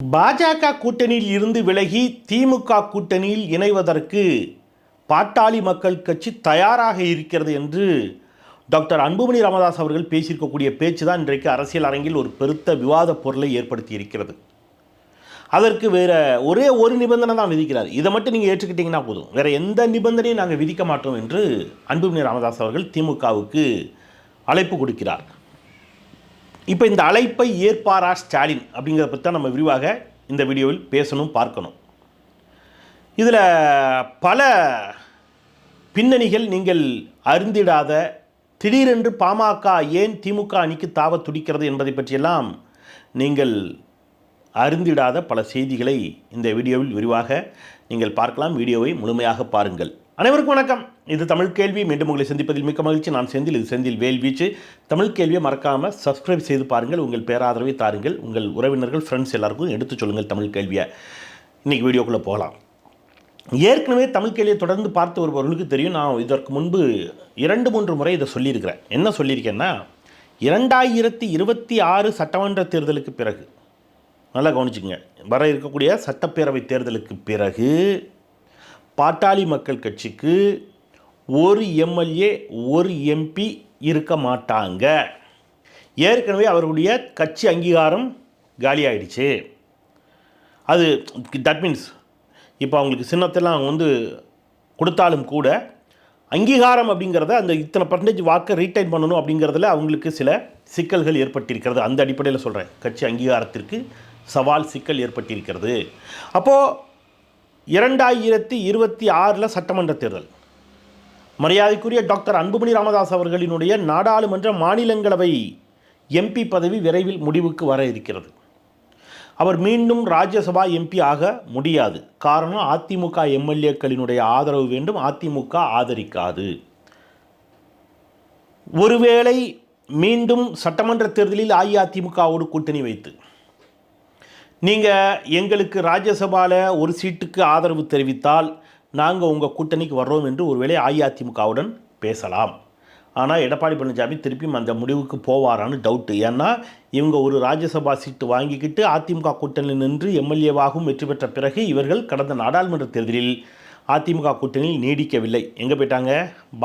பாஜக கூட்டணியில் இருந்து விலகி திமுக கூட்டணியில் இணைவதற்கு பாட்டாளி மக்கள் கட்சி தயாராக இருக்கிறது என்று டாக்டர் அன்புமணி ராமதாஸ் அவர்கள் பேசியிருக்கக்கூடிய பேச்சு தான் இன்றைக்கு அரசியல் அரங்கில் ஒரு பெருத்த விவாத பொருளை ஏற்படுத்தி இருக்கிறது. அதற்கு வேறு ஒரே ஒரு நிபந்தனை தான் விதிக்கிறார். இதை மட்டும் நீங்கள் ஏற்றுக்கிட்டீங்கன்னா போதும். வேறு எந்த நிபந்தனையும் நாங்கள் விதிக்க மாட்டோம் என்று அன்புமணி ராமதாஸ் அவர்கள் திமுகவுக்கு அழைப்பு கொடுக்கிறார். இப்போ இந்த அழைப்பை ஏற்பாரா ஸ்டாலின் அப்படிங்கிறத பற்றி தான் நம்ம விரிவாக இந்த வீடியோவில் பேசணும் பார்க்கணும். இதில் பல பின்னணிகள் நீங்கள் அறிந்திடாத திடீரென்று பாமக ஏன் திமுக அணிக்கு தாவ துடிக்கிறது என்பதை பற்றியெல்லாம் நீங்கள் அறிந்திடாத பல செய்திகளை இந்த வீடியோவில் விரிவாக நீங்கள் பார்க்கலாம். வீடியோவை முழுமையாக பாருங்கள். அனைவருக்கும் வணக்கம். இது தமிழ் கேள்வி. மீண்டும் உங்களை சந்திப்பதில் மிக்க மகிழ்ச்சி. நான் செந்தில். இது செந்தில் வேல்வீச்சு. தமிழ் கேள்வியை மறக்காமல் சப்ஸ்கிரைப் செய்து பாருங்கள். உங்கள் பேராதரவை தாருங்கள். உங்கள் உறவினர்கள் ஃப்ரெண்ட்ஸ் எல்லாருக்கும் எடுத்துச் சொல்லுங்கள் தமிழ் கேள்வியை. இன்றைக்கி வீடியோக்குள்ளே போகலாம். ஏற்கனவே தமிழ் கேள்வியை தொடர்ந்து பார்த்து வருபவர்களுக்கு தெரியும். நான் இதற்கு முன்பு இரண்டு மூன்று முறை இதை சொல்லியிருக்கிறேன். என்ன சொல்லியிருக்கேன்னா இரண்டாயிரத்தி இருபத்தி ஆறு சட்டமன்ற தேர்தலுக்கு பிறகு நல்லா கவனிச்சுங்க வர இருக்கக்கூடிய சட்டப்பேரவை தேர்தலுக்கு பிறகு பாட்டாளி மக்கள் கட்சிக்கு ஒரு எம்எல்ஏ ஒரு எம்பி இருக்க மாட்டாங்க. ஏற்கனவே அவருடைய கட்சி அங்கீகாரம் காலியாயிடுச்சு. அது தட் மீன்ஸ் இப்போ அவங்களுக்கு சின்னத்தெல்லாம் அவங்க வந்து கொடுத்தாலும் கூட அங்கீகாரம் அப்படிங்கிறத அந்த இத்தனை பர்சன்டேஜ் வாக்கை ரீட்டைன் பண்ணணும் அப்படிங்கிறதுல அவங்களுக்கு சில சிக்கல்கள் ஏற்பட்டிருக்கிறது. அந்த அடிப்படையில் சொல்கிறேன் கட்சி அங்கீகாரத்திற்கு சவால் சிக்கல் ஏற்பட்டிருக்கிறது. அப்போது இரண்டாயிரத்தி இருபத்தி ஆறில் சட்டமன்ற தேர்தல். மரியாதைக்குரிய டாக்டர் அன்புமணி ராமதாஸ் அவர்களினுடைய நாடாளுமன்ற மாநிலங்களவை எம்பி பதவி விரைவில் முடிவுக்கு வர இருக்கிறது. அவர் மீண்டும் ராஜ்யசபா எம்பி ஆக முடியாது. காரணம் அதிமுக எம்எல்ஏக்களினுடைய ஆதரவு வேண்டும். அதிமுக ஆதரிக்காது. ஒருவேளை மீண்டும் சட்டமன்ற தேர்தலில் அஇஅதிமுகவோடு கூட்டணி வைத்து நீங்கள் எங்களுக்கு ராஜ்யசபாவில் ஒரு சீட்டுக்கு ஆதரவு தெரிவித்தால் நாங்கள் உங்கள் கூட்டணிக்கு வர்றோம் என்று ஒருவேளை அஇஅதிமுகவுடன் பேசலாம். ஆனால் எடப்பாடி பழனிசாமி திருப்பியும் அந்த முடிவுக்கு போவாரான்னு டவுட்டு ஏன்னா இவங்க ஒரு ராஜ்யசபா சீட்டு வாங்கிக்கிட்டு அதிமுக கூட்டணியில் நின்று எம்எல்ஏவாகவும் வெற்றி பெற்ற பிறகு இவர்கள் கடந்த நாடாளுமன்ற தேர்தலில் அதிமுக கூட்டணியில் நீடிக்கவில்லை. எங்கே போயிட்டாங்க?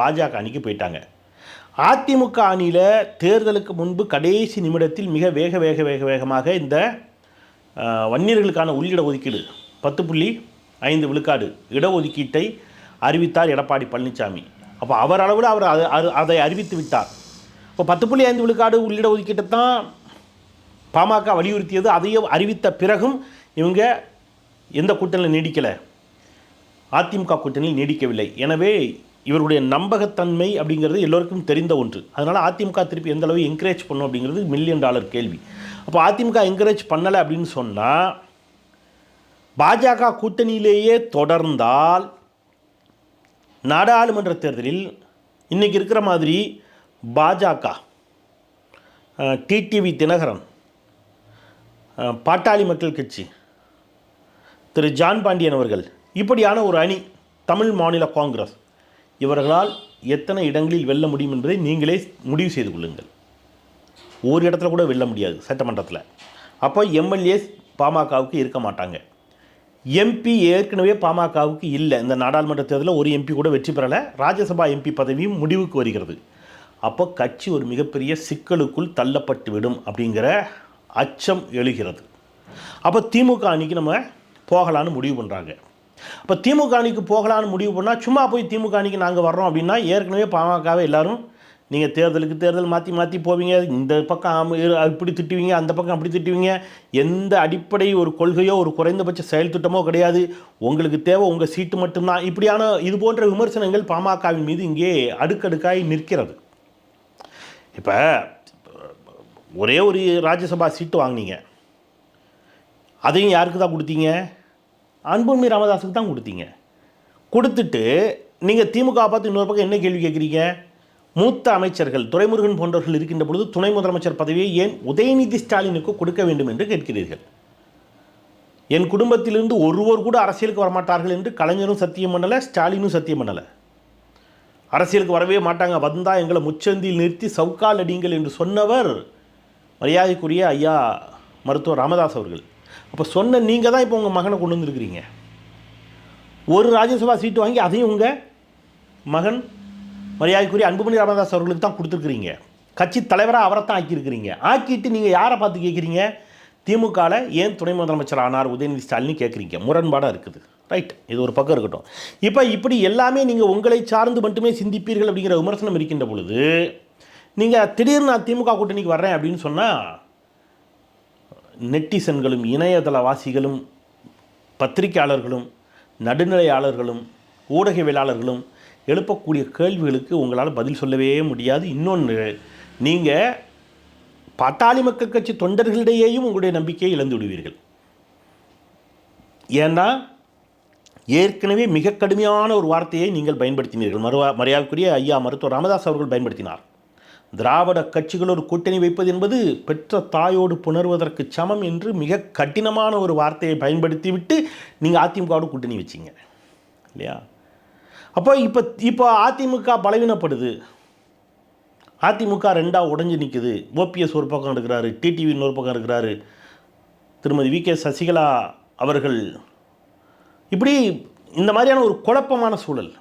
பாஜக அணிக்கு போயிட்டாங்க. அதிமுக அணியில் தேர்தலுக்கு முன்பு கடைசி நிமிடத்தில் மிக வேக வேக வேக வேகமாக இந்த வன்னியர்களுக்கான உள்ளிட ஒதுக்கீடு பத்து புள்ளி ஐந்து விழுக்காடு இடஒதுக்கீட்டை அறிவித்தார் எடப்பாடி பழனிசாமி அப்போ அவர் அளவில் அவர் அது அதை அறிவித்து விட்டார். இப்போ பத்து புள்ளி ஐந்து விழுக்காடு உள்ளிட ஒதுக்கீட்டை தான் பாமக வலியுறுத்தியது. அதையும் அறிவித்த பிறகும் இவங்க எந்த கூட்டணியில் நீடிக்கலை? அதிமுக கூட்டணியில் நீடிக்கவில்லை. எனவே இவருடைய நம்பகத்தன்மை அப்படிங்கிறது எல்லோருக்கும் தெரிந்த ஒன்று. அதனால் அதிமுக திருப்பி எந்த அளவு என்கரேஜ் பண்ணும் அப்படிங்கிறது மில்லியன் டாலர் கேள்வி. அப்போ அதிமுக என்கரேஜ் பண்ணலை அப்படின்னு சொன்னால் பாஜக கூட்டணியிலேயே தொடர்ந்தால் நாடாளுமன்ற தேர்தலில் இன்றைக்கி இருக்கிற மாதிரி பாஜக டிடிவி தினகரன் பாட்டாளி மக்கள் கட்சி திரு ஜான் பாண்டியன் அவர்கள் இப்படியான ஒரு அணி தமிழ் மாநில காங்கிரஸ் இவர்களால் எத்தனை இடங்களில் வெல்ல முடியும் என்பதை நீங்களே முடிவு செய்து கொள்ளுங்கள். ஒரு இடத்துல கூட வெல்ல முடியாது சட்டமன்றத்தில். அப்போ எம்எல்ஏஸ் பாமகவுக்கு இருக்க மாட்டாங்க. எம்பி ஏற்கனவே பாமகவுக்கு இல்லை. இந்த நாடாளுமன்ற தேர்தலில் ஒரு எம்பி கூட வெற்றி பெறலை. ராஜ்யசபா எம்பி பதவியும் முடிவுக்கு வருகிறது. அப்போ கட்சி ஒரு மிகப்பெரிய சிக்கலுக்குள் தள்ளப்பட்டு விடும் அப்படிங்கிற அச்சம் எழுகிறது. அப்போ திமுக அணிக்கு நம்ம போகலான்னு முடிவு பண்ணுறாங்க இப்போ திமுக அணிக்கு போகலான்னு முடிவு பண்ணால் சும்மா போய் திமுக அணிக்கு நாங்கள் வர்றோம் அப்படின்னா ஏற்கனவே பாமகவை எல்லோரும் நீங்கள் தேர்தலுக்கு தேர்தல் மாற்றி மாற்றி போவீங்க இந்த பக்கம் இப்படி திட்டுவீங்க அந்த பக்கம் அப்படி திட்டுவீங்க எந்த அடிப்படை ஒரு கொள்கையோ ஒரு குறைந்தபட்ச செயல் திட்டமோ கிடையாது. உங்களுக்கு தேவை உங்கள் சீட்டு மட்டும்தான். இப்படியான இது போன்ற விமர்சனங்கள் பாமகவின் மீது இங்கே அடுக்கடுக்காய் நிற்கிறது. இப்போ ஒரே ஒரு ராஜ்யசபா சீட்டு வாங்குனீங்க. அதையும் யாருக்கு தான் கொடுத்தீங்க? அன்புமணி ராமதாஸுக்கு தான் கொடுத்தீங்க. கொடுத்துட்டு நீங்கள் திமுக பார்த்து இன்னொரு பக்கம் என்ன கேள்வி கேட்குறீங்க? மூத்த அமைச்சர்கள் துரைமுருகன் போன்றவர்கள் இருக்கின்ற பொழுது துணை முதலமைச்சர் பதவியை ஏன் உதயநிதி ஸ்டாலினுக்கு கொடுக்க வேண்டும் என்று கேட்கிறீர்கள். என் குடும்பத்திலிருந்து ஒருவர் கூட அரசியலுக்கு வரமாட்டார்கள் என்று கலைஞரும் சத்தியம் பண்ணலை ஸ்டாலினும் சத்தியம் பண்ணலை. அரசியலுக்கு வரவே மாட்டாங்க வந்தால் எங்களை முச்சந்தியில் நிறுத்தி சவுக்கால் அடிங்கள் என்று சொன்னவர் மரியாதைக்குரிய ஐயா மருத்துவர் ராமதாஸ் அவர்கள். அப்போ சொன்ன நீங்கள் தான் இப்போ உங்கள் மகனை கொண்டு வந்திருக்கிறீங்க. ஒரு ராஜ்யசபா சீட்டு வாங்கி அதையும் உங்கள் மகன் மரியாதைக்குரிய அன்புமணி ராமதாஸ் அவர்களுக்கு தான் கொடுத்துருக்குறீங்க. கட்சி தலைவராக அவரை தான் ஆக்கியிருக்கிறீங்க. ஆக்கிட்டு நீங்கள் யாரை பார்த்து கேட்குறீங்க? திமுகவில் ஏன் துணை முதலமைச்சர் ஆனார் உதயநிதி ஸ்டாலின் கேட்குறீங்க. முரண்பாடாக இருக்குது. ரைட் இது ஒரு பக்கம் இருக்கட்டும். இப்போ இப்படி எல்லாமே நீங்கள் உங்களை சார்ந்து மட்டுமே சிந்திப்பீர்கள் அப்படிங்கிற விமர்சனம் இருக்கின்ற பொழுது நீங்கள் திடீர்னு நான் திமுக கூட்டணிக்கு வர்றேன் அப்படின்னு சொன்னால் நெட்டிசன்களும் இணையதளவாசிகளும் பத்திரிகையாளர்களும் நடுநிலையாளர்களும் ஊடகவியலாளர்களும் எழுப்பக்கூடிய கேள்விகளுக்கு உங்களால் பதில் சொல்லவே முடியாது. இன்னொன்று நீங்கள் பாட்டாளி மக்கள் கட்சி தொண்டர்களிடையேயும் உங்களுடைய நம்பிக்கையை இழந்து விடுவீர்கள். ஏன்னா ஏற்கனவே மிக கடுமையான ஒரு வார்த்தையை நீங்கள் பயன்படுத்தினீர்கள். மறுவா மரியாதைக்குரிய ஐயா மருத்துவர் ராமதாஸ் அவர்கள் பயன்படுத்தினார். திராவிட கட்சிகளோடு கூட்டணி வைப்பது என்பது பெற்ற தாயோடு புணர்வதற்கு சமம் என்று மிக கடினமான ஒரு வார்த்தையை பயன்படுத்திவிட்டு நீங்கள் அதிமுகவோடு கூட்டணி வச்சிங்க. இல்லையா? அப்போ இப்போ இப்போ அதிமுக பலவீனப்படுது. அதிமுக ரெண்டாக உடைஞ்சு நிற்குது ஓபிஎஸ் ஒரு பக்கம் இருக்கிறாரு டிடிவி இன்னொரு பக்கம் இருக்கிறாரு. திருமதி வி கே சசிகலா அவர்கள் இப்படி இந்த மாதிரியான ஒரு குழப்பமான சூழல்.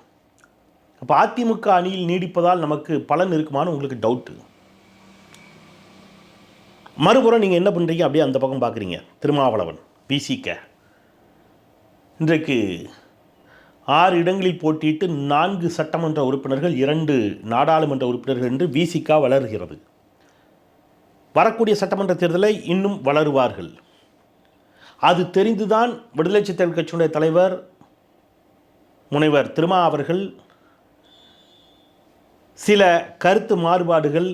அப்போ அதிமுக அணியில் நீடிப்பதால் நமக்கு பலன் இருக்குமான்னு உங்களுக்கு டவுட்டு மறுபுறம் நீங்கள் என்ன பண்ணுறீங்க அப்படியே அந்த பக்கம் பார்க்குறீங்க. திருமாவளவன் விசிக இன்றைக்கு ஆறு இடங்களில் போட்டியிட்டு நான்கு சட்டமன்ற உறுப்பினர்கள் இரண்டு நாடாளுமன்ற உறுப்பினர்கள் என்று விசிகா வளர்கிறது. வரக்கூடிய சட்டமன்ற தேர்தலை இன்னும் வளருவார்கள். அது தெரிந்துதான் விடுதலை சிறுத்தைகள் கட்சியினுடைய தலைவர் முனைவர் திருமா அவர்கள் சில கருத்து மாறுபாடுகள்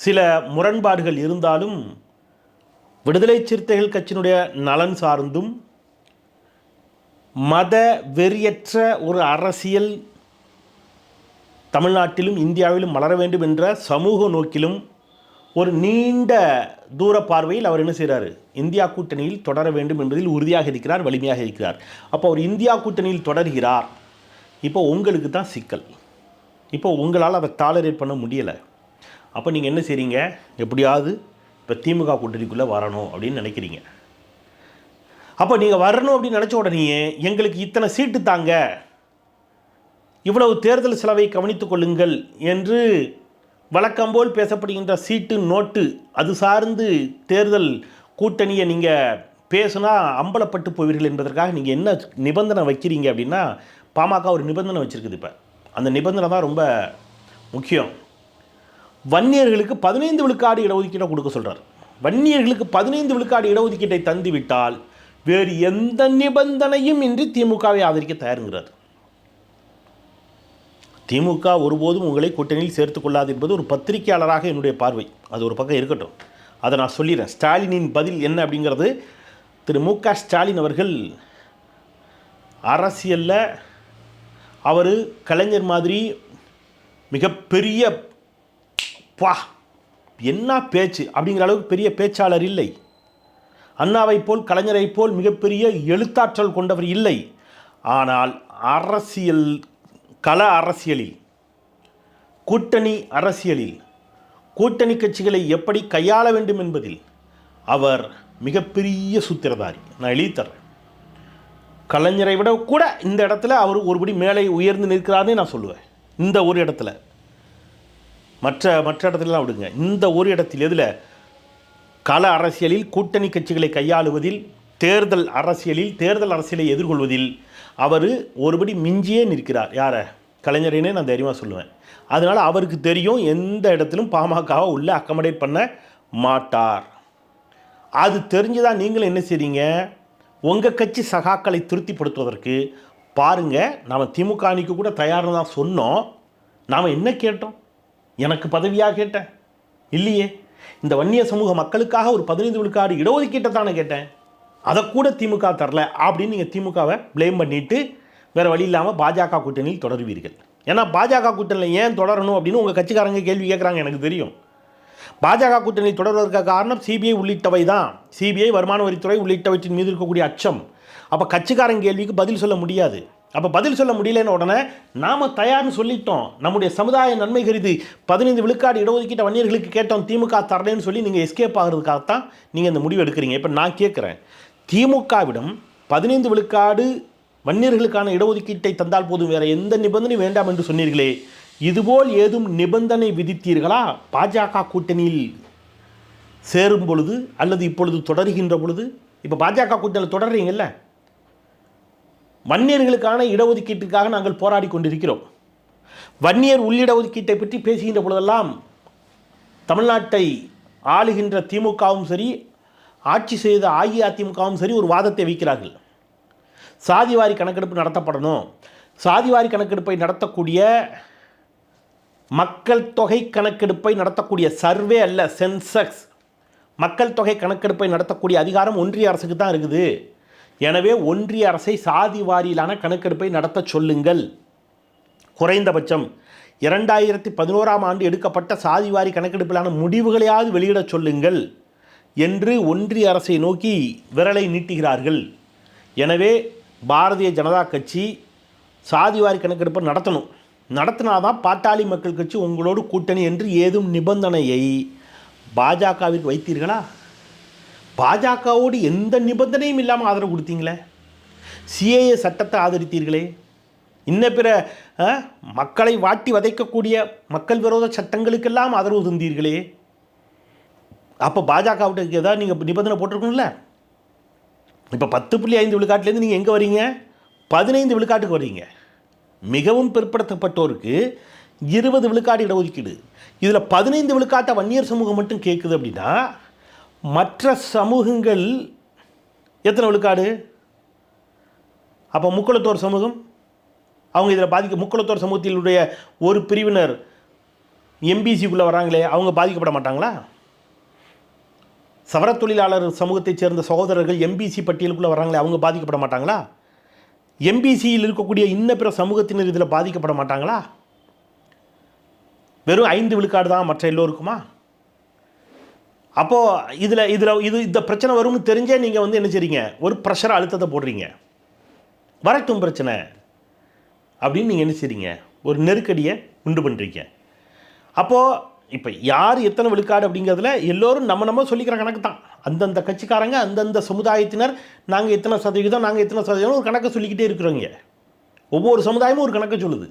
சில முரண்பாடுகள் இருந்தாலும் விடுதலை சிறுத்தைகள் கட்சியினுடைய நலன் சார்ந்தும் மத வெறியற்ற ஒரு அரசியல் தமிழ்நாட்டிலும் இந்தியாவிலும் மலர வேண்டும் என்ற சமூக நோக்கிலும் ஒரு நீண்ட தூர பார்வையில் அவர் என்ன செய்கிறாரு இந்தியா கூட்டணியில் தொடர வேண்டும் என்பதில் உறுதியாக இருக்கிறார் வலிமையாக இருக்கிறார். அப்போ அவர் இந்தியா கூட்டணியில் தொடர்கிறார். இப்போ உங்களுக்கு தான் சிக்கல். இப்போ உங்களால் அதை டாலரேட் பண்ண முடியலை. அப்போ நீங்கள் என்ன செய்கிறீங்க எப்படியாவது இப்போ திமுக கூட்டணிக்குள்ளே வரணும் அப்படின்னு நினைக்கிறீங்க. அப்போ நீங்கள் வரணும் அப்படின்னு நினச்ச உடனேயே எங்களுக்கு இத்தனை சீட்டு தாங்க. இவ்வளவு தேர்தல் செலவை கவனித்து கொள்ளுங்கள் என்று வழக்கம்போல் பேசப்படுகின்ற சீட்டு நோட்டு அது சார்ந்து தேர்தல் கூட்டணியை நீங்கள் பேசுனா அம்பலப்பட்டு போவீர்கள் என்பதற்காக நீங்கள் என்ன நிபந்தனை வைக்கிறீங்க அப்படின்னா பாமக ஒரு நிபந்தனை வச்சுருக்குது இப்போ. அந்த நிபந்தனை தான் ரொம்ப முக்கியம். வன்னியர்களுக்கு பதினைந்து விழுக்காடு இடஒதுக்கீட்டை கொடுக்க சொல்கிறார் வன்னியர்களுக்கு பதினைந்து விழுக்காடு இடஒதுக்கீட்டை தந்துவிட்டால் வேறு எந்த நிபந்தனையும் இன்றி திமுகவை ஆதரிக்க தயாருங்கிறார். திமுக ஒருபோதும் உங்களை கூட்டணியில் சேர்த்துக்கொள்ளாது என்பது ஒரு பத்திரிகையாளராக என்னுடைய பார்வை. அது ஒரு பக்கம் இருக்கட்டும். அதை நான் சொல்லிடுறேன். ஸ்டாலினின் பதில் என்ன அப்படிங்கிறது திரு மு க ஸ்டாலின் அவர்கள் அரசியலில் அவர் கலைஞர் மாதிரி மிகப்பெரிய பா என்ன பேச்சு அப்படிங்கிற அளவுக்கு பெரிய பேச்சாளர் இல்லை. அண்ணாவைப் போல் கலைஞரைப் போல் மிகப்பெரிய எழுத்தாற்றல் கொண்டவர் இல்லை. ஆனால் அரசியல் கல அரசியலில் கூட்டணி அரசியலில் கூட்டணி கட்சிகளை எப்படி கையாள வேண்டும் என்பதில் அவர் மிகப்பெரிய சூத்திரதாரி. நான் எழுதித்தரேன் கலைஞரை விட கூட இந்த இடத்துல அவர் ஒருபடி மேலே உயர்ந்து நிற்கிறாருன்னு நான் சொல்லுவேன். இந்த ஒரு இடத்துல. மற்ற மற்ற இடத்துலலாம் விடுங்க. இந்த ஒரு இடத்தில் எதில்? கள அரசியலில் கூட்டணி கட்சிகளை கையாளுவதில் தேர்தல் அரசியலில் தேர்தல் அரசியலை எதிர்கொள்வதில் அவர் ஒருபடி மிஞ்சியே நிற்கிறார். யாரை? கலைஞரைனே நான் தைரியமாக சொல்லுவேன். அதனால் அவருக்கு தெரியும் எந்த இடத்திலும் பாமகவை உள்ளே அக்கமடேட் பண்ண மாட்டார். அது தெரிஞ்சுதான் நீங்களும் என்ன செய்றீங்க? உங்கள் கட்சி சகாக்களை திருப்திப்படுத்துவதற்கு பாருங்கள் நாம் திமுக அணிக்கு கூட தயார்னு தான் சொன்னோம். நாம் என்ன கேட்டோம்? எனக்கு பதவியாக கேட்டேன். இல்லையே. இந்த வன்னிய சமூக மக்களுக்காக ஒரு பதினைந்து விழுக்காடு இடஒதுக்கீட்டை தானே கேட்டேன். அதை கூட திமுக தரல அப்படின்னு நீங்கள் திமுகவை ப்ளேம் பண்ணிவிட்டு வேறு வழி இல்லாமல் பாஜக கூட்டணியில் தொடருவீர்கள். ஏன்னா பாஜக கூட்டணியில் ஏன் தொடரணும் அப்படின்னு உங்கள் கட்சிக்காரங்க கேள்வி கேட்குறாங்க எனக்கு தெரியும். பாஜக கூட்டணி தொடர்வதற்கு காரணம் சிபிஐ உள்ளிட்டவை தான். சிபிஐ வருமான வரித்துறை உள்ளிட்டவற்றின் மீது இருக்கக்கூடிய அச்சம். அப்போ கட்சிக்காரன் கேள்விக்கு பதில் சொல்ல முடியாது. அப்போ பதில் சொல்ல முடியலன்னு உடனே நாம் தயார்னு சொல்லிட்டோம். நம்முடைய சமுதாய நன்மை கருதி பதினைந்து விழுக்காடு இடஒதுக்கீட்ட வன்னியர்களுக்கு கேட்டோம் திமுக தரலன்னு சொல்லி நீங்கள் எஸ்கேப் ஆகிறதுக்காகத்தான் நீங்கள் இந்த முடிவு எடுக்கிறீங்க. இப்போ நான் கேட்குறேன் திமுகவிடம் பதினைந்து விழுக்காடு வன்னியர்களுக்கான இடஒதுக்கீட்டை தந்தால் போதும் வேறு எந்த நிபந்தனையும் வேண்டாம் என்று சொன்னீர்களே. இதுபோல் ஏதும் நிபந்தனை விதித்தீர்களா? பாஜக கூட்டணியில் சேரும் பொழுது அல்லது இப்பொழுது தொடர்கின்ற பொழுது? இப்போ பாஜக கூட்டணியில் தொடர்றீங்கல்ல? வன்னியர்களுக்கான இடஒதுக்கீட்டுக்காக நாங்கள் போராடி கொண்டிருக்கிறோம். வன்னியர் உள்ளிடஒதுக்கீட்டை பற்றி பேசுகின்ற பொழுதெல்லாம் தமிழ்நாட்டை ஆளுகின்ற திமுகவும் சரி ஆட்சி செய்த அஇஅதிமுகவும் சரி ஒரு வாதத்தை வைக்கிறார்கள். சாதிவாரி கணக்கெடுப்பு நடத்தப்படணும். சாதிவாரி கணக்கெடுப்பை நடத்தக்கூடிய மக்கள் தொகை கணக்கெடுப்பை நடத்தக்கூடிய சர்வே அல்ல சென்செக்ஸ் மக்கள் தொகை கணக்கெடுப்பை நடத்தக்கூடிய அதிகாரம் ஒன்றிய அரசுக்கு தான் இருக்குது. எனவே ஒன்றிய அரசை சாதி வாரியிலான கணக்கெடுப்பை நடத்த சொல்லுங்கள். குறைந்தபட்சம் இரண்டாயிரத்தி பதினோராம் ஆண்டு எடுக்கப்பட்ட சாதிவாரி கணக்கெடுப்பிலான முடிவுகளையாவது வெளியிடச் சொல்லுங்கள் என்று ஒன்றிய அரசை நோக்கி விரலை நீட்டுகிறார்கள். எனவே பாரதிய ஜனதா கட்சி சாதிவாரி கணக்கெடுப்பை நடத்தணும். நடத்தினாதான் பாட்டாளி மக்கள் கட்சி உங்களோடு கூட்டணி என்று ஏதும் நிபந்தனையை பாஜகவிற்கு வைத்தீர்களா? பாஜகவோடு எந்த நிபந்தனையும் இல்லாமல் ஆதரவு கொடுத்தீங்களே? சிஏஏ சட்டத்தை ஆதரித்தீர்களே? இன்ன பிற மக்களை வாட்டி வதைக்கக்கூடிய மக்கள் விரோத சட்டங்களுக்கெல்லாம் ஆதரவு தந்தீர்களே? அப்போ பாஜகவுக்கு ஏதாவது நீங்கள் நிபந்தனை போட்டிருக்கணும்ல? இப்போ பத்து புள்ளி ஐந்து விழுக்காட்டிலேருந்து நீங்கள் எங்கே வரீங்க? பதினைந்து விழுக்காட்டுக்கு வரீங்க. மிகவும் பிற்படுத்தப்பட்டோருக்கு இருபது விழுக்காடு இடஒதுக்கீடு. இதில் பதினைந்து விழுக்காட்டை வன்னியர் சமூகம் மட்டும் கேட்குது அப்படின்னா மற்ற சமூகங்கள் எத்தனை விழுக்காடு? அப்போ முக்குளத்தோர் சமூகம்? அவங்க இதில் பாதிக்க முக்குளத்தோர் சமூகத்தினுடைய ஒரு பிரிவினர் எம்பிசிக்குள்ளே வராங்களே அவங்க பாதிக்கப்பட மாட்டாங்களா? சவர தொழிலாளர் சமூகத்தைச் சேர்ந்த சகோதரர்கள் எம்பிசி பட்டியலுக்குள்ளே வராங்களே அவங்க பாதிக்கப்பட மாட்டாங்களா? எம்பிசியில் இருக்கக்கூடிய இன்ன பிற சமூகத்தினர் இதில் பாதிக்கப்பட மாட்டாங்களா? வெறும் ஐந்து விழுக்காடு தான் மற்ற எல்லோருக்குமா? அப்போது இதில் இதில் இது இந்த பிரச்சனை வரும்னு தெரிஞ்சே நீங்கள் வந்து என்ன செய்றீங்க? ஒரு ப்ரெஷர் அழுத்தத்தை போடுறீங்க. வரட்டும் பிரச்சனை. அப்படின்னு நீங்கள் என்ன செய்றீங்க? ஒரு நெருக்கடியை உண்டு பண்ணுறீங்க அப்போது இப்போ யார் எத்தனை விழுக்காடு அப்படிங்கிறதுல எல்லோரும் நம்ம நம்ம சொல்லிக்கிற கணக்கு தான் அந்தந்த கட்சிக்காரங்க அந்தந்த சமுதாயத்தினர் நாங்கள் எத்தனை சதவீதம் நாங்கள் எத்தனை சதவீதம் ஒரு கணக்கை சொல்லிக்கிட்டே இருக்கிறோங்க ஒவ்வொரு சமுதாயமும் ஒரு கணக்கை சொல்லுது.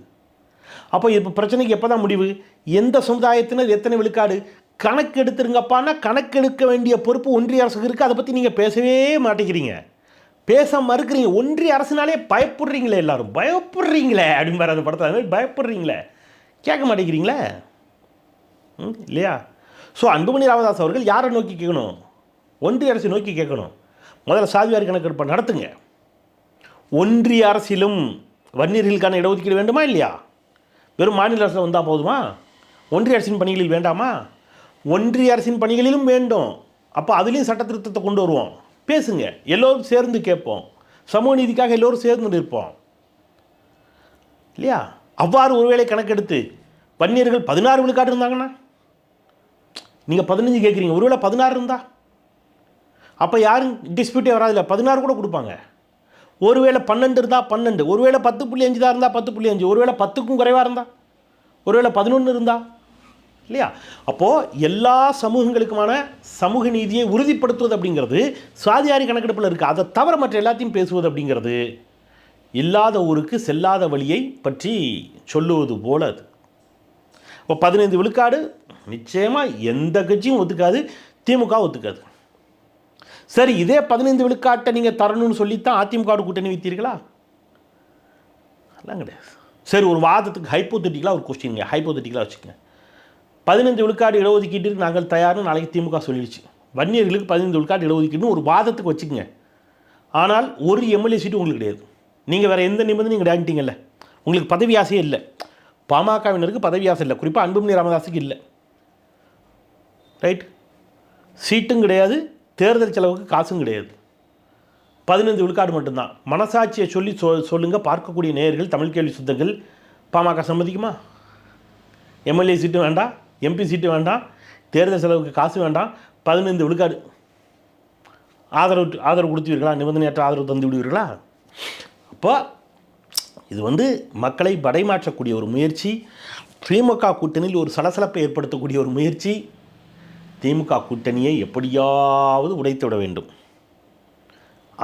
அப்போ இப்போ பிரச்சனைக்கு எப்போ தான் முடிவு? எந்த சமுதாயத்தினர் எத்தனை விழுக்காடு? கணக்கு எடுத்துருங்கப்பான்னா கணக்கு எடுக்க வேண்டிய பொறுப்பு ஒன்றிய அரசுக்கு இருக்குது அதை பற்றி நீங்கள் பேசவே மாட்டேங்கிறீங்க. பேச மறுக்கிறீங்க. ஒன்றிய அரசுனாலே பயப்படுறீங்களே எல்லாரும். பயப்படுறீங்களே அப்படின்னு அந்த படத்தை அது மாதிரி பயப்படுறீங்களே. கேட்க மாட்டேங்கிறீங்களே? இல்லையா? ஸோ அன்புமணி ராமதாஸ் அவர்கள் யாரை நோக்கி கேட்கணும்? ஒன்றிய அரசை நோக்கி கேட்கணும். முதல்ல சாதிவாரி கணக்கெடுப்பு நடத்துங்க. ஒன்றிய அரசிலும் வன்னியர்களுக்கான இடஒதுக்கீடு வேண்டுமா இல்லையா? வெறும் மாநில அரசில் வந்தால் போதுமா? ஒன்றிய அரசின் பணிகளில் வேண்டாமா? ஒன்றிய அரசின் பணிகளிலும் வேண்டும். அப்போ அதுலேயும் சட்ட திருத்தத்தை கொண்டு வருவோம். பேசுங்க. எல்லோரும் சேர்ந்து கேட்போம். சமூக நீதிக்காக எல்லோரும் சேர்ந்து நிற்போம். இல்லையா? அவ்வாறு ஒருவேளை கணக்கெடுத்து வன்னியர்கள் பதினாறு விழுக்காட்டு இருந்தாங்கன்னா? நீங்கள் பதினஞ்சு கேட்குறீங்க ஒருவேளை பதினாறு இருந்தா? அப்போ யாரும் டிஸ்பியூட்டே வராதில்ல. பதினாறு கூட கொடுப்பாங்க. ஒருவேளை பன்னெண்டு இருந்தால் பன்னெண்டு. ஒருவேளை பத்து புள்ளி அஞ்சு தான் இருந்தால் பத்து புள்ளி அஞ்சு. ஒருவேளை பத்துக்கும் குறைவாக இருந்தா? ஒருவேளை பதினொன்று இருந்தா? இல்லையா? அப்போது எல்லா சமூகங்களுக்குமான சமூக நீதியை உறுதிப்படுத்துவது அப்படிங்கிறது சாதியாரி கணக்கெடுப்பில் இருக்குது அதை தவிர மற்ற எல்லாத்தையும் பேசுவது அப்படிங்கிறது இல்லாத ஊருக்கு செல்லாத வழியை பற்றி சொல்லுவது போல அது. இப்போ பதினைந்து விழுக்காடு நிச்சயமாக எந்த கட்சியும் ஒத்துக்காது திமுக ஒத்துக்காது. சரி இதே பதினைந்து விழுக்காட்டை நீங்கள் தரணும்னு சொல்லித்தான் அதிமுக கூட்டணி வைத்தீர்களா? அதெல்லாம் கிடையாது. சரி ஒரு வாதத்துக்கு ஹைப்போதெட்டிக்கலாக ஒரு கொஸ்டின்ங்க ஹைப்போதெட்டிக்கலாக வச்சுக்கோங்க. பதினைந்து விழுக்காடு இடஒதுக்கீட்டிற்கு நாங்கள் தயார்னு நாளைக்கு திமுக சொல்லிடுச்சு. வன்னியர்களுக்கு பதினைந்து விழுக்காடு இடஒதுக்கீடுன்னு ஒரு வாதத்துக்கு வச்சுக்கோங்க. ஆனால் ஒரு எம்எல்ஏ சீட்டு உங்களுக்கு கிடையாது. நீங்கள் வேறு எந்த நிபந்தனையும் கிடையாதுட்டீங்கல்ல உங்களுக்கு பதவி ஆசையே இல்லை. பாமகவினருக்கு பதவி ஆசை இல்லை. குறிப்பாக அன்புமணி ராமதாஸுக்கு இல்லை. ரைட்? சீட்டும் கிடையாது தேர்தல் செலவுக்கு காசும் கிடையாது. பதினைந்து விழுக்காடு மட்டும்தான். மனசாட்சியை சொல்லி சொ சொல்லுங்கள் பார்க்கக்கூடிய நேயர்கள் தமிழ் கேள்வி சுத்தங்கள் பாமக சம்மதிக்குமா? எம்எல்ஏ சீட்டு வேண்டாம் எம்பி சீட்டு வேண்டாம் தேர்தல் செலவுக்கு காசு வேண்டாம் பதினைந்து விழுக்காடு. ஆதரவு ஆதரவு கொடுத்துவீர்களா நிபந்தனையற்ற ஆதரவு தந்து விடுவீர்களா? அப்போ இது வந்து மக்களை படைமாற்றக்கூடிய ஒரு முயற்சி திமுக கூட்டணியில் ஒரு சலசலப்பை ஏற்படுத்தக்கூடிய ஒரு முயற்சி திமுக கூட்டணியை எப்படியாவது உடைத்து விட வேண்டும்.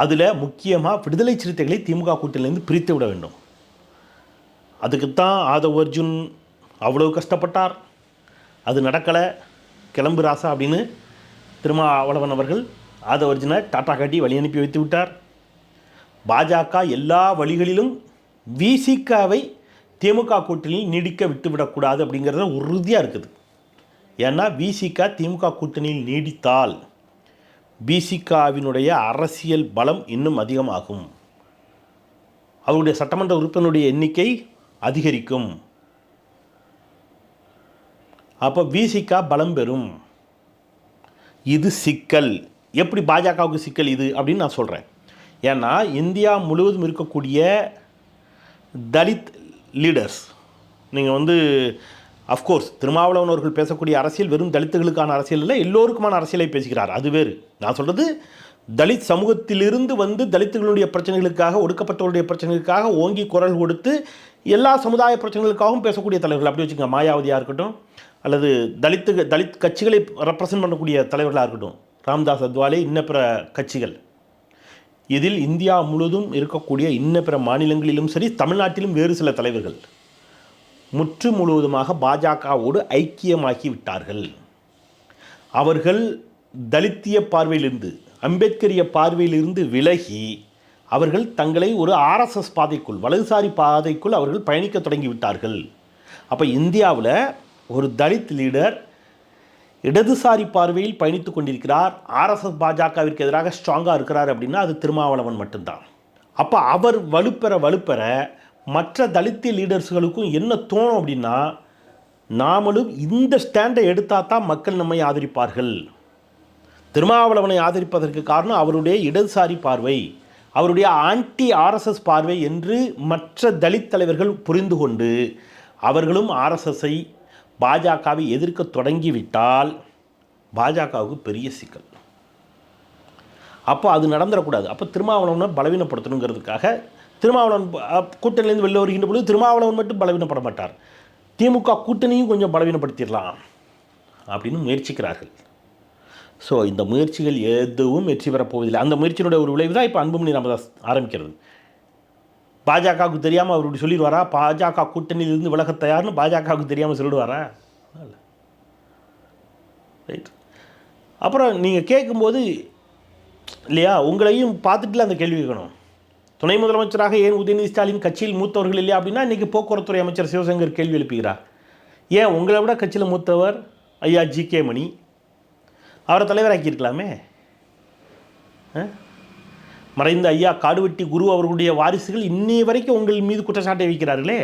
அதில் முக்கியமாக விடுதலை சிறுத்தைகளை திமுக கூட்டணியிலேருந்து பிரித்து விட வேண்டும். அதுக்குத்தான் ஆதவ் அர்ஜுன் அவ்வளோ கஷ்டப்பட்டார். அது நடக்கலை. கிளம்பு ராசா அப்படின்னு திருமாவளவன் அவர்கள் ஆதவ் அர்ஜுனை டாட்டா காட்டி வழி அனுப்பி வைத்து விட்டார். பாஜக எல்லா வழிகளிலும் விசிகாவை திமுக கூட்டணியில் நீடிக்க விட்டுவிடக்கூடாது அப்படிங்கிறத உறுதியாக இருக்குது. ஏன்னா விசிகா திமுக கூட்டணியில் நீடித்தால் பிசிகாவினுடைய அரசியல் பலம் இன்னும் அதிகமாகும். அவருடைய சட்டமன்ற உறுப்பினருடைய எண்ணிக்கை அதிகரிக்கும். அப்போ விசிகா பலம் பெறும். இது சிக்கல். எப்படி பாஜகவுக்கு சிக்கல் இது அப்படின்னு நான் சொல்கிறேன் ஏன்னா இந்தியா முழுவதும் இருக்கக்கூடிய தலித் லீடர்ஸ் நீங்கள் வந்து அஃப்கோர்ஸ் திருமாவளவன் அவர்கள் பேசக்கூடிய அரசியல் வெறும் தலித்துகளுக்கான அரசியல் இல்லை எல்லோருக்குமான அரசியலை பேசுகிறார். அது வேறு. நான் சொல்கிறது தலித் சமூகத்திலிருந்து வந்து தலித்துகளுடைய பிரச்சனைகளுக்காக ஒடுக்கப்பட்டவருடைய பிரச்சனைகளுக்காக ஓங்கி குரல் கொடுத்து எல்லா சமுதாய பிரச்சனைகளுக்காகவும் பேசக்கூடிய தலைவர்கள். அப்படி வச்சுங்க மாயாவதியாக இருக்கட்டும் அல்லது தலித்து தலித் கட்சிகளை ரெப்ரசன்ட் பண்ணக்கூடிய தலைவர்களாக இருக்கட்டும் ராம்தாஸ் அத்வாலே இன்ன பிற கட்சிகள். இதில் இந்தியா முழுவதும் இருக்கக்கூடிய இன்ன பிற மாநிலங்களிலும் சரி தமிழ்நாட்டிலும் வேறு சில தலைவர்கள். முற்று முழுவதுமாக பாஜகவோடு ஐக்கியமாகி விட்டார்கள் அவர்கள் தலித்திய பார்வையிலிருந்து அம்பேத்கரிய பார்வையிலிருந்து விலகி அவர்கள் தங்களை ஒரு ஆர்எஸ்எஸ் பாதைக்குள் வலதுசாரி பாதைக்குள் அவர்கள் பயணிக்க தொடங்கி விட்டார்கள் அப்போ இந்தியாவில் ஒரு தலித் லீடர் இடதுசாரி பார்வையில் பயணித்து கொண்டிருக்கிறார். ஆர்எஸ்எஸ் பாஜகவிற்கு எதிராக ஸ்ட்ராங்காக இருக்கிறார் அப்படின்னா அது திருமாவளவன் மட்டும்தான். அப்போ அவர் வலுப்பெற வலுப்பெற மற்ற தலித்திய லீடர்ஸ்களுக்கும் என்ன தோணும் அப்படின்னா நாமளும் இந்த ஸ்டாண்டை எடுத்தால் தான் மக்கள் நம்மை ஆதரிப்பார்கள். திருமாவளவனை ஆதரிப்பதற்கு காரணம் அவருடைய இடதுசாரி பார்வை அவருடைய ஆன்டி ஆர்எஸ்எஸ் பார்வை என்று மற்ற தலித் தலைவர்கள் புரிந்து கொண்டு அவர்களும் ஆர்எஸ்எஸ்ஸை பாஜகவை எதிர்க்க தொடங்கிவிட்டால் பாஜகவுக்கு பெரிய சிக்கல். அப்போ அது நடந்துடக்கூடாது. அப்போ திருமாவளவனை பலவீனப்படுத்தணுங்கிறதுக்காக திருமாவளவன் கூட்டணியிலேருந்து வெளில வருகின்ற பொழுது திருமாவளவன் மட்டும் பலவீனப்பட மாட்டார் திமுக கூட்டணியும் கொஞ்சம் பலவீனப்படுத்திடலாம் அப்படின்னு முயற்சிக்கிறார்கள். ஸோ இந்த முயற்சிகள் எதுவும் வெற்றி பெறப்போவதில்லை அந்த முயற்சியினுடைய ஒரு விளைவு தான் இப்போ அன்புமணி ராமதாஸ் ஆரம்பிக்கிறது. பாஜகவுக்கு தெரியாமல் அவர் இப்படி சொல்லிடுவாரா? பாஜக கூட்டணியிலிருந்து விலக தயார்னு பாஜகவுக்கு தெரியாமல் சொல்லிடுவாரா? ரைட் அப்புறம் நீங்கள் கேட்கும்போது இல்லையா உங்களையும் பார்த்துட்டுல அந்த கேள்வி கேட்கணும். துணை முதலமைச்சராக ஏன் உதயநிதி ஸ்டாலின் கட்சியில் மூத்தவர்கள் இல்லையா அப்படின்னா இன்றைக்கி போக்குவரத்துறை அமைச்சர் சிவசங்கர் கேள்வி எழுப்புகிறார். ஏன் உங்களை விட கட்சியில் மூத்தவர் ஐயா ஜி கே மணி? அவரை தலைவராக்கியிருக்கலாமே? மறைந்த ஐயா காடுவெட்டி குரு அவர்களுடைய வாரிசுகள் இன்னி வரைக்கும் உங்கள் மீது குற்றச்சாட்டை வைக்கிறார்களே.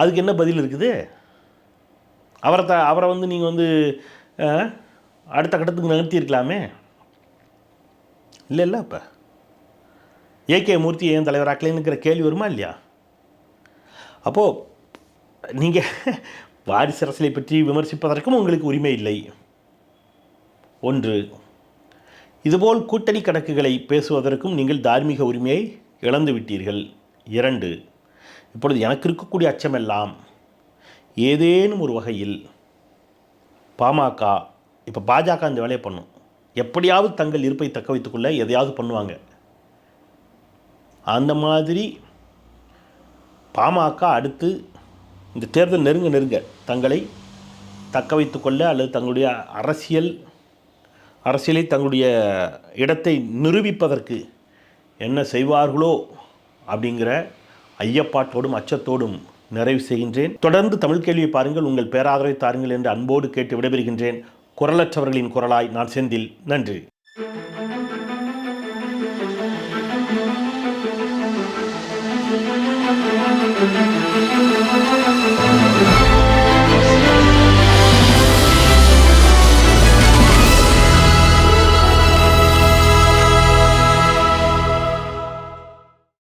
அதுக்கு என்ன பதில் இருக்குது? அவரை த அவரை வந்து நீங்கள் வந்து அடுத்த கட்டத்துக்கு நகர்த்தியிருக்கலாமே? இல்லை இல்லை இப்போ ஏகே மூர்த்தி ஏன் தலைவராக்கலைங்கிற கேள்வி வருமா இல்லையா? அப்போது நீங்கள் வாரிசு அரசியலை பற்றி விமர்சிப்பதற்கும் உங்களுக்கு உரிமை இல்லை. ஒன்று இதுபோல் கூட்டணி கணக்குகளை பேசுவதற்கும் நீங்கள் தார்மீக உரிமையை இழந்து விட்டீர்கள். இரண்டு இப்பொழுது எனக்கு இருக்கக்கூடிய அச்சமெல்லாம் ஏதேனும் ஒரு வகையில் பாமக இப்போ பாஜக இந்த வேலையை பண்ணும். எப்படியாவது தங்கள் இருப்பை தக்க வைத்துக்கொள்ள எதையாவது பண்ணுவாங்க. அந்த மாதிரி பாமக அடுத்து இந்த தேர்தல் நெருங்க நெருங்க தங்களை தக்க வைத்துக்கொள்ள அல்லது தங்களுடைய அரசியல் அரசியலை தங்களுடைய இடத்தை நிரூபிப்பதற்கு என்ன செய்வார்களோ அப்படிங்கிற ஐயப்பாட்டோடும் அச்சத்தோடும் நிறைவு செய்கின்றேன். தொடர்ந்து தமிழ் கேள்வியை பாருங்கள் உங்கள் பேராதரவை தாருங்கள் என்று அன்போடு கேட்டு விடைபெறுகின்றேன். குரலற்றவர்களின் குரலாய் நான் செந்தில். நன்றி.